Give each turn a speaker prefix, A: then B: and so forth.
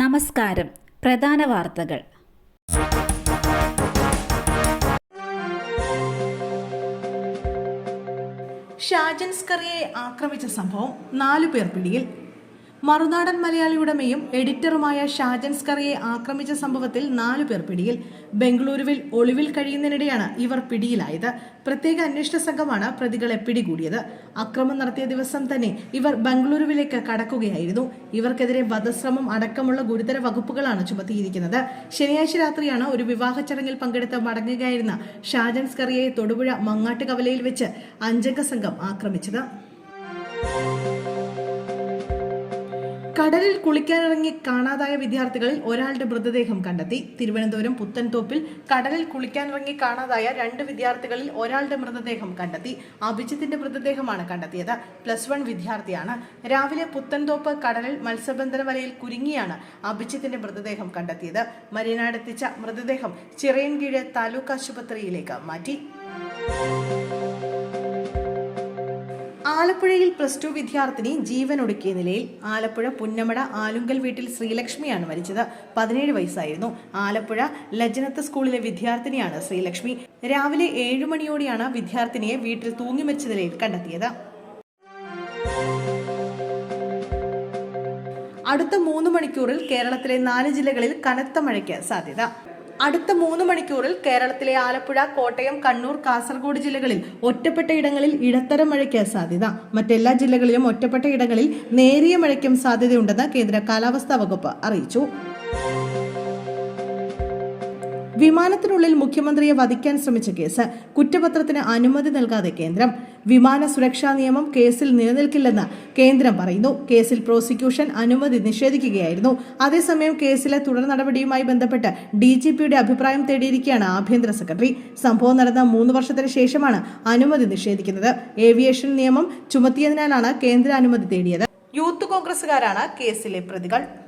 A: നമസ്കാരം പ്രധാന വാർത്തകൾ
B: ഷാജൻസ്കറിയെ ആക്രമിച്ച സംഭവം നാലു പേർ പിടിയിൽ മറുനാടൻ ഉടമയും എഡിറ്ററുമായ ഷാജൻ സ്കറിയെ ആക്രമിച്ച സംഭവത്തിൽ നാലു പേർ പിടിയിൽ ബംഗളൂരുവിൽ ഒളിവിൽ കഴിയുന്നതിനിടെയാണ് ഇവർ പിടിയിലായത് പ്രത്യേക അന്വേഷണ സംഘമാണ് പ്രതികളെ പിടികൂടിയത് അക്രമം നടത്തിയ ദിവസം തന്നെ ഇവർ ബംഗളൂരുവിലേക്ക് കടക്കുകയായിരുന്നു ഇവർക്കെതിരെ വധശ്രമം അടക്കമുള്ള ഗുരുതര വകുപ്പുകളാണ് ചുമത്തിയിരിക്കുന്നത് ശനിയാഴ്ച രാത്രിയാണ് ഒരു വിവാഹ ചടങ്ങിൽ പങ്കെടുത്ത് മടങ്ങുകയായിരുന്ന ഷാജൻ സ്കറിയെ തൊടുപുഴ മങ്ങാട്ടുകവലയിൽ കവലയിൽ വെച്ച് അഞ്ചംഗ സംഘം ആക്രമിച്ചത്
C: കടലിൽ കുളിക്കാനിറങ്ങി കാണാതായ വിദ്യാർത്ഥികളിൽ ഒരാളുടെ മൃതദേഹം കണ്ടെത്തി തിരുവനന്തപുരം പുത്തൻതോപ്പിൽ കടലിൽ കുളിക്കാനിറങ്ങി കാണാതായ രണ്ട് വിദ്യാർത്ഥികളിൽ ഒരാളുടെ മൃതദേഹം കണ്ടെത്തി അഭിജിത്തിന്റെ മൃതദേഹമാണ് കണ്ടെത്തിയത് പ്ലസ് വൺ വിദ്യാർത്ഥിയാണ് രാവിലെ പുത്തൻതോപ്പ് കടലിൽ മത്സ്യബന്ധന വലയിൽ കുരുങ്ങിയാണ് അഭിജിത്തിന്റെ മൃതദേഹം കണ്ടെത്തിയത് മരീനാടെത്തിച്ച മൃതദേഹം ചിറയൻകീഴ് താലൂക്ക് ആശുപത്രിയിലേക്ക് മാറ്റി
D: ആലപ്പുഴയിൽ പ്ലസ് ടു വിദ്യാർത്ഥിനി ജീവനൊടുക്കിയ നിലയിൽ ആലപ്പുഴ പുന്നമട ആലുങ്കൽ വീട്ടിൽ ശ്രീലക്ഷ്മിയാണ് മരിച്ചത് പതിനേഴ് വയസ്സായിരുന്നു ആലപ്പുഴ ലജനത്ത് സ്കൂളിലെ വിദ്യാർത്ഥിനിയാണ് ശ്രീലക്ഷ്മി രാവിലെ ഏഴു മണിയോടെയാണ് വിദ്യാർത്ഥിനിയെ വീട്ടിൽ തൂങ്ങി മരിച്ച നിലയിൽ കണ്ടെത്തിയത്
E: അടുത്ത മൂന്ന് മണിക്കൂറിൽ കേരളത്തിലെ നാല് ജില്ലകളിൽ കനത്ത മഴയ്ക്ക് സാധ്യത അടുത്ത മൂന്ന് മണിക്കൂറിൽ കേരളത്തിലെ ആലപ്പുഴ കോട്ടയം കണ്ണൂർ കാസർഗോഡ് ജില്ലകളിൽ ഒറ്റപ്പെട്ട ഇടങ്ങളിൽ ഇടത്തരം മഴയ്ക്ക് സാധ്യത മറ്റെല്ലാ ജില്ലകളിലും ഒറ്റപ്പെട്ട ഇടങ്ങളിൽ നേരിയ മഴയ്ക്കും സാധ്യതയുണ്ടെന്ന് കേന്ദ്ര കാലാവസ്ഥാ വകുപ്പ് അറിയിച്ചു
F: വിമാനത്തിനുള്ളിൽ മുഖ്യമന്ത്രിയെ വധിക്കാൻ ശ്രമിച്ച കേസ് കുറ്റപത്രത്തിന് അനുമതി നൽകാതെ കേന്ദ്രം വിമാന സുരക്ഷാ നിയമം കേസിൽ നിലനിൽക്കില്ലെന്ന് കേന്ദ്രം പറയുന്നു കേസിൽ പ്രോസിക്യൂഷൻ അനുമതി നിഷേധിക്കുകയായിരുന്നു അതേസമയം കേസിലെ തുടർ നടപടിയുമായി ബന്ധപ്പെട്ട് ഡി ജി പിയുടെ അഭിപ്രായം തേടിയിരിക്കുകയാണ് ആഭ്യന്തര സെക്രട്ടറി സംഭവം നടന്ന മൂന്ന് വർഷത്തിന് ശേഷമാണ് അനുമതി നിഷേധിക്കുന്നത് ഏവിയേഷൻ നിയമം ചുമത്തിയതിനാലാണ് കേന്ദ്ര അനുമതി തേടിയത് യൂത്ത് കോൺഗ്രസുകാരാണ് കേസിലെ പ്രതികൾ